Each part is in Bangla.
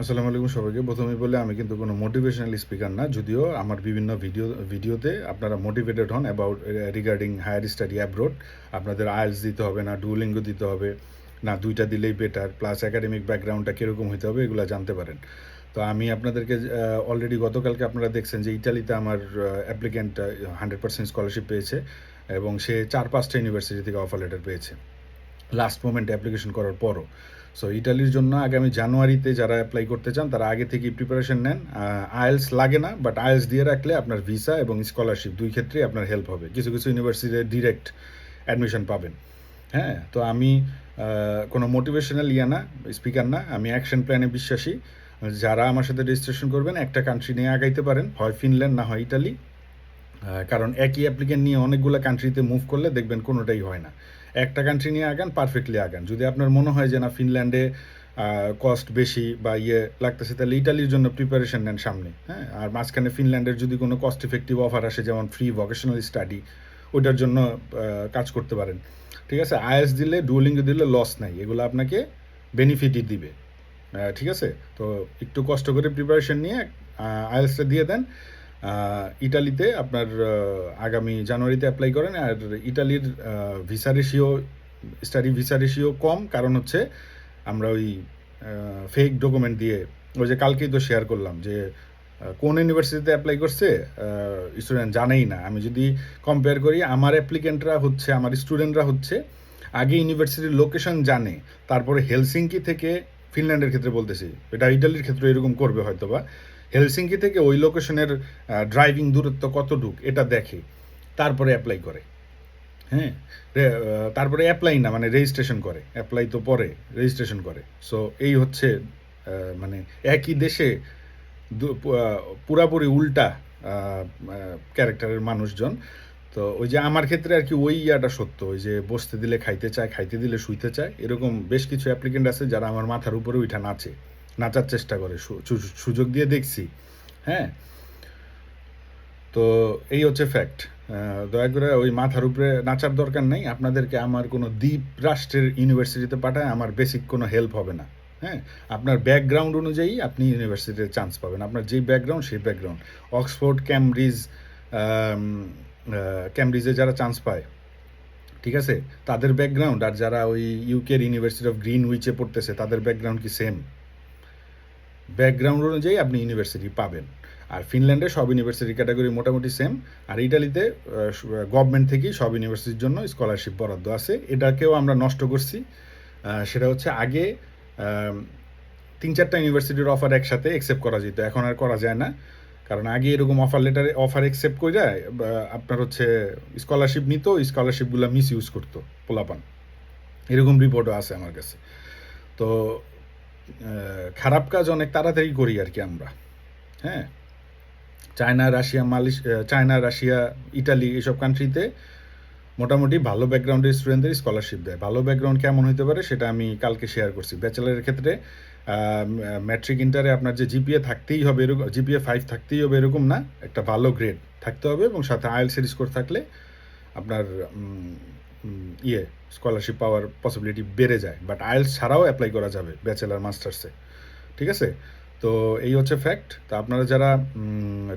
আসসালামু আলাইকুম সবাইকে। প্রথমেই বলে, আমি কিন্তু কোনো মোটিভেশনাল স্পিকার না, যদিও আমার বিভিন্ন ভিডিও ভিডিওতে আপনারা মোটিভেটেড হন about regarding higher study abroad আপনাদের আইএলস দিতে হবে না ডুলিঙ্গ দিতে হবে না, দুইটা দিলেই বেটার প্লাস একাডেমিক ব্যাকগ্রাউন্ডটা কীরকম হতে হবে এগুলো জানতে পারেন। তো আমি আপনাদেরকে অলরেডি গতকালকে আপনারা দেখছেন যে ইটালিতে আমার অ্যাপ্লিক্যান্ট হান্ড্রেড পার্সেন্ট স্কলারশিপ পেয়েছে এবং সে চার পাঁচটা ইউনিভার্সিটি থেকে অফার লেটার পেয়েছে। লাস্ট মোমেন্টে অ্যাপ্লিকেশন করার পরও। সো ইটালির জন্য আগামী জানুয়ারিতে যারা অ্যাপ্লাই করতে চান, তারা আগে থেকেই প্রিপারেশন নেন। আয়েলস লাগে না বাট আইএলস দিয়ে রাখলে আপনার ভিসা এবং স্কলারশিপ দুই ক্ষেত্রেই আপনার হেল্প হবে। কিছু কিছু ইউনিভার্সিটিতে ডিরেক্ট অ্যাডমিশন পাবেন। হ্যাঁ তো আমি কোনো মোটিভেশনাল ইয়া না স্পিকার না, আমি অ্যাকশন প্ল্যানে বিশ্বাসী। যারা আমার সাথে রেজিস্ট্রেশন করবেন, একটা কান্ট্রি নিয়ে আগাইতে পারেন, হয় ফিনল্যান্ড না হয় ইটালি কারণ একই অ্যাপ্লিকেন্ট নিয়ে অনেকগুলো কান্ট্রিতে মুভ করলে দেখবেন কোনোটাই হয় না। একটা কান্ট্রি নিয়ে আগান পারফেক্টলি আগান। যদি আপনার মনে হয় যে না ফিনল্যান্ডে কস্ট বেশি বা ইয়ে লাগতেছে, তাহলে ইটালির জন্য প্রিপারেশন নেন সামনে হ্যাঁ? আর মাঝখানে ফিনল্যান্ডের যদি কোনো কস্ট ইফেক্টিভ অফার আসে, যেমন ফ্রি ভোকেশনাল স্টাডি ওইটার জন্য কাজ করতে পারেন। ঠিক আছে? আইএস দিলে ডুলিং দিলে লস নাই। এগুলো আপনাকে বেনিফিটই দিবে। ঠিক আছে? তো একটু কষ্ট করে প্রিপারেশন নিয়ে আইএলসটা দিয়ে দেন। ইটালিতে আপনার আগামী জানুয়ারিতে অ্যাপ্লাই করেন, আর ইটালির visa ratio study visa ratio কম, কারণ হচ্ছে আমরা ওই ফেক ডকুমেন্ট দিয়ে, ওই যে কালকেই তো শেয়ার করলাম যে কোন ইউনিভার্সিটিতে অ্যাপ্লাই করছে স্টুডেন্ট জানেই না। আমি যদি কম্পেয়ার করি, আমার অ্যাপ্লিকেন্টরা হচ্ছে, আমার স্টুডেন্টরা হচ্ছে, আগে ইউনিভার্সিটির লোকেশন জানে, তারপরে হেলসিঙ্কি থেকে ফিনল্যান্ডের ক্ষেত্রে বলতেছি। এটা ইটালির ক্ষেত্রে এরকম করবে হয়তো বা হেলসিঙ্কি থেকে ওই লোকেশনের ড্রাইভিং দূরত্ব কতটুক, এটা দেখে, তারপরে অ্যাপ্লাই করে। হ্যাঁ? তারপরে অ্যাপ্লাই না মানে রেজিস্ট্রেশন করে। অ্যাপ্লাই তো পরে রেজিস্ট্রেশন করে। সো এই হচ্ছে মানে একই দেশে পুরাপুরি উল্টা ক্যারেক্টারের মানুষজন। তো ওই যে আমার ক্ষেত্রে আর কি ওই ইয়াটা সত্য, ওই যে বসতে দিলে খাইতে চায়, খাইতে দিলে শুইতে চায়, এরকম বেশ কিছু অ্যাপ্লিকেন্ট আছে যারা আমার মাথার উপরে উঠা নাচে। নাচার চেষ্টা করে সুযোগ দিয়ে দেখছি। হ্যাঁ? তো এই হচ্ছে ফ্যাক্ট দয়া করে ওই মাথার উপরে নাচার দরকার নেই। আপনাদেরকে আমার কোনো দ্বীপ রাষ্ট্রের ইউনিভার্সিটিতে পাঠায়, আমার বেসিক কোনো হেল্প হবে না। হ্যাঁ? আপনার ব্যাকগ্রাউন্ড অনুযায়ী আপনি ইউনিভার্সিটিতে চান্স পাবেন। আপনার যে ব্যাকগ্রাউন্ড সেই ব্যাকগ্রাউন্ড অক্সফোর্ড ক্যামব্রিজ ক্যামব্রিজে যারা চান্স পায়, ঠিক আছে? তাদের ব্যাকগ্রাউন্ড আর যারা ওই ইউকের ইউনিভার্সিটি অফ গ্রিন উইচে পড়তেছে, তাদের ব্যাকগ্রাউন্ড কি সেম ব্যাকগ্রাউন্ড অনুযায়ী আপনি ইউনিভার্সিটি পাবেন। আর ফিনল্যান্ডে সব ইউনিভার্সিটির ক্যাটাগরি মোটামুটি সেম আর ইটালিতে গভর্নমেন্ট থেকেই সব ইউনিভার্সিটির জন্য স্কলারশিপ বরাদ্দ আছে। এটাকেও আমরা নষ্ট করছি। সেটা হচ্ছে আগে তিন চারটা ইউনিভার্সিটির অফার একসাথে অ্যাকসেপ্ট করা যেত। এখন আর করা যায় না। কারণ আগে এরকম অফার লেটারে অফার অ্যাকসেপ্ট করে যায় আপনার হচ্ছে স্কলারশিপ নিত স্কলারশিপগুলো মিস ইউজ করতো, পোলাপান। এরকম রিপোর্টও আছে আমার কাছে। তো খারাপ কাজ অনেক তাড়াতাড়ি করি আর কি আমরা। হ্যাঁ? China, Russia, Malaysia China, Russia Italy এইসব কান্ট্রিতে মোটামুটি ভালো ব্যাকগ্রাউন্ডের স্টুডেন্টদের স্কলারশিপ দেয়। ভালো ব্যাকগ্রাউন্ড কেমন হতে পারে সেটা আমি কালকে শেয়ার করছি। ব্যাচেলারের ক্ষেত্রে ম্যাট্রিক ইন্টারে আপনার যে জিপিএ থাকতেই হবে এরকম জিপিএ ফাইভ থাকতেই হবে এরকম না, একটা ভালো গ্রেড থাকতে হবে এবং সাথে আইএলসের স্কোর থাকলে আপনার ইয়ে স্কলারশিপ পাওয়ার পসিবিলিটি বেড়ে যায়। বাট আইএলস ছাড়াও অ্যাপ্লাই করা যাবে ব্যাচেলার মাস্টার্সে ঠিক আছে? তো এই হচ্ছে ফ্যাক্ট তো আপনারা যারা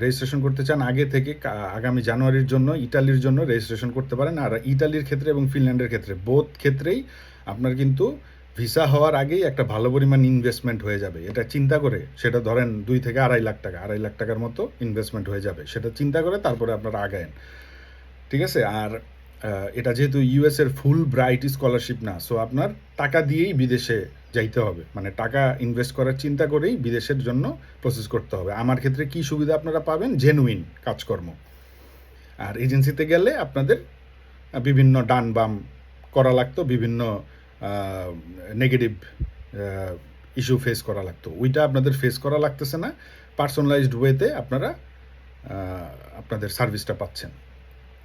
রেজিস্ট্রেশন করতে চান, আগে থেকে আগামী জানুয়ারির জন্য, ইটালির জন্য রেজিস্ট্রেশন করতে পারেন। আর ইটালির ক্ষেত্রে এবং ফিনল্যান্ডের ক্ষেত্রে বোধ ক্ষেত্রেই আপনার কিন্তু ভিসা হওয়ার আগেই একটা ভালো পরিমাণ ইনভেস্টমেন্ট হয়ে যাবে। এটা চিন্তা করে সেটা ধরেন দুই থেকে আড়াই লাখ টাকা, আড়াই লাখ টাকার মতো ইনভেস্টমেন্ট হয়ে যাবে। সেটা চিন্তা করে তারপরে আপনারা আগায়েন। ঠিক আছে? আর এটা যেহেতু ইউএস এর ফুল ব্রাইট স্কলারশিপ না সো আপনার টাকা দিয়েই বিদেশে যাইতে হবে। মানে টাকা ইনভেস্ট করার চিন্তা করেই বিদেশের জন্য প্রসেস করতে হবে। আমার ক্ষেত্রে কি সুবিধা আপনারা পাবেন? জেনুইন কাজকর্ম। আর এজেন্সিতে গেলে আপনাদের বিভিন্ন ডান বাম করা লাগতো, বিভিন্ন নেগেটিভ ইস্যু ফেস করা লাগতো। ওইটা আপনাদের ফেস করা লাগতেছে না। পার্সোনালাইজড ওয়েতে আপনারা আপনাদের সার্ভিসটা পাচ্ছেন।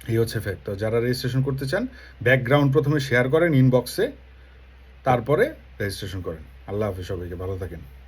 এই হচ্ছে ফ্যাক্ট তো যারা রেজিস্ট্রেশন করতে চান ব্যাকগ্রাউন্ড প্রথমে শেয়ার করেন ইনবক্সে তারপরে রেজিস্ট্রেশন করেন। আল্লাহ হাফিজ সবাইকে, ভালো থাকেন।